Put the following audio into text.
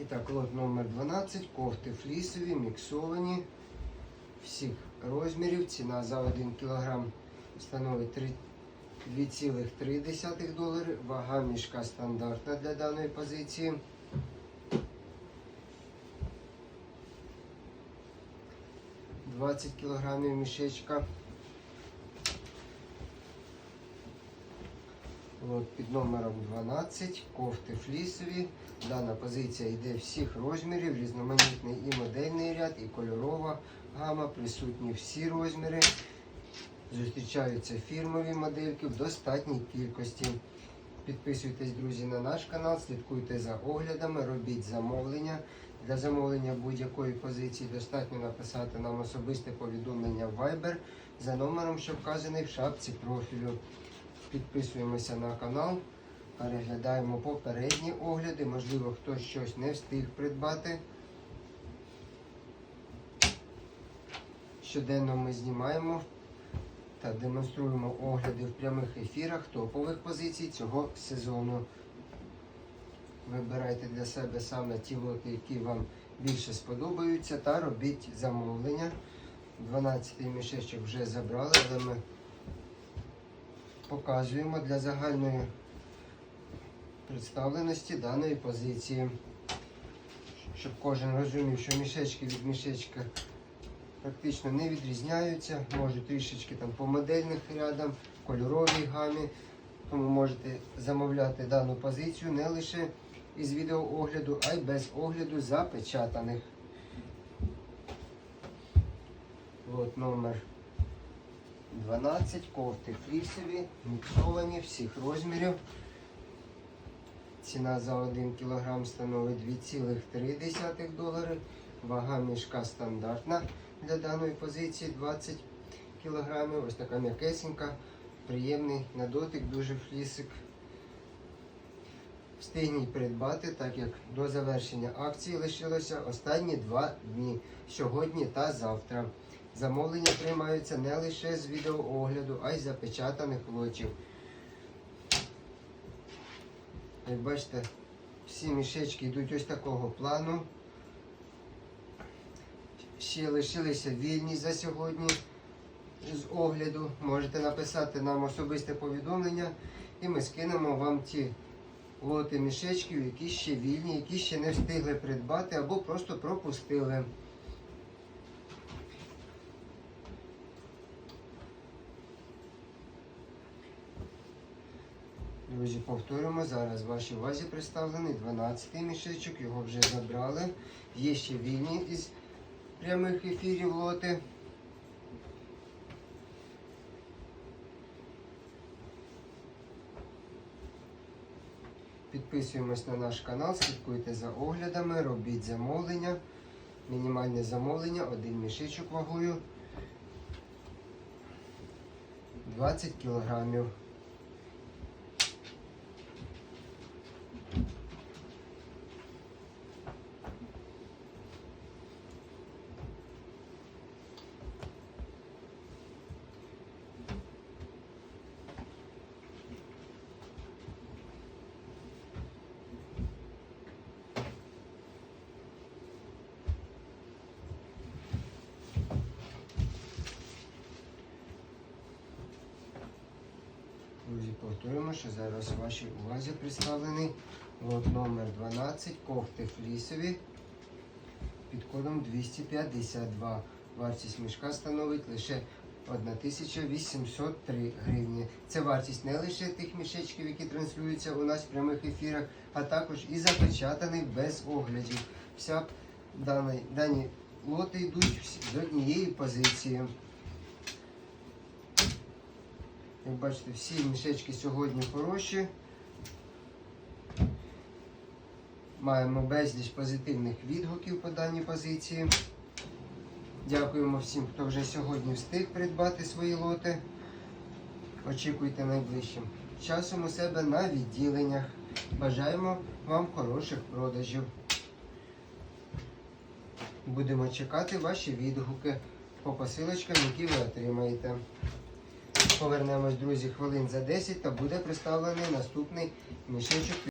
І так, лот номер 12, кофти флісові, міксовані всіх розмірів. Ціна за 1 кг становить 2,3 долари. Вага мішка стандартна для даної позиції. Двадцять кілограмів мішечка. От, під номером 12 кофти флісові. Дана позиція йде всіх розмірів, різноманітний і модельний ряд, і кольорова гама, присутні всі розміри. Зустрічаються фірмові модельки в достатній кількості. Підписуйтесь, друзі, на наш канал, слідкуйте за оглядами, робіть замовлення. Для замовлення будь-якої позиції достатньо написати нам особисте повідомлення в Viber за номером, що вказаний в шапці профілю. Підписуємося на канал, переглядаємо попередні огляди. Можливо, хтось щось не встиг придбати. Щоденно ми знімаємо та демонструємо огляди в прямих ефірах топових позицій цього сезону. Вибирайте для себе саме ті лоти, які вам більше сподобаються, та робіть замовлення. 12 мішечок вже забрали, але ми показуємо для загальної представленості даної позиції, щоб кожен розумів, що мішечки від мішечка практично не відрізняються, можуть трішечки там по модельних рядам, кольоровій гамі. Тому можете замовляти дану позицію не лише із відеоогляду, а й без огляду запечатаних. От номер 12 кофти флісові, міксовані всіх розмірів. Ціна за 1 кг становить 2,3 долари. Вага мішка стандартна для даної позиції 20 кг. Ось така м'якесенька, приємний на дотик, дуже флісик. Встигніть придбати, так як до завершення акції лишилося останні два дні сьогодні та завтра. Замовлення приймаються не лише з відеоогляду, а й запечатаних лотів. Як бачите, всі мішечки йдуть ось такого плану. Ще лишилися вільні за сьогодні з огляду. Можете написати нам особисте повідомлення і ми скинемо вам ті лоти мішечків, які ще вільні, які ще не встигли придбати або просто пропустили. Друзі, повторюємо, зараз в вашій увазі представлений 12-й мішечок, його вже забрали. Є ще вільні із прямих ефірів лоти. Підписуємось на наш канал, слідкуйте за оглядами, робіть замовлення. Мінімальне замовлення, один мішечок вагою 20 кілограмів. Друзі, повторюємо, що зараз у вашій увазі представлений лот номер 12 кофти флісові під кодом 252. Вартість мішка становить лише 1803 гривні. Це вартість не лише тих мішечків, які транслюються у нас в прямих ефірах, а також і запечатаних без оглядів. Вся дані, дані лоти йдуть з однієї позиції. Як бачите, всі мішечки сьогодні хороші. Маємо безліч позитивних відгуків по даній позиції. Дякуємо всім, хто вже сьогодні встиг придбати свої лоти. Очікуйте найближчим часом у себе на відділеннях. Бажаємо вам хороших продажів. Будемо чекати ваші відгуки по посилочкам, які ви отримаєте. Повернемось, друзі, хвилин за 10 та буде представлений наступний мішечок.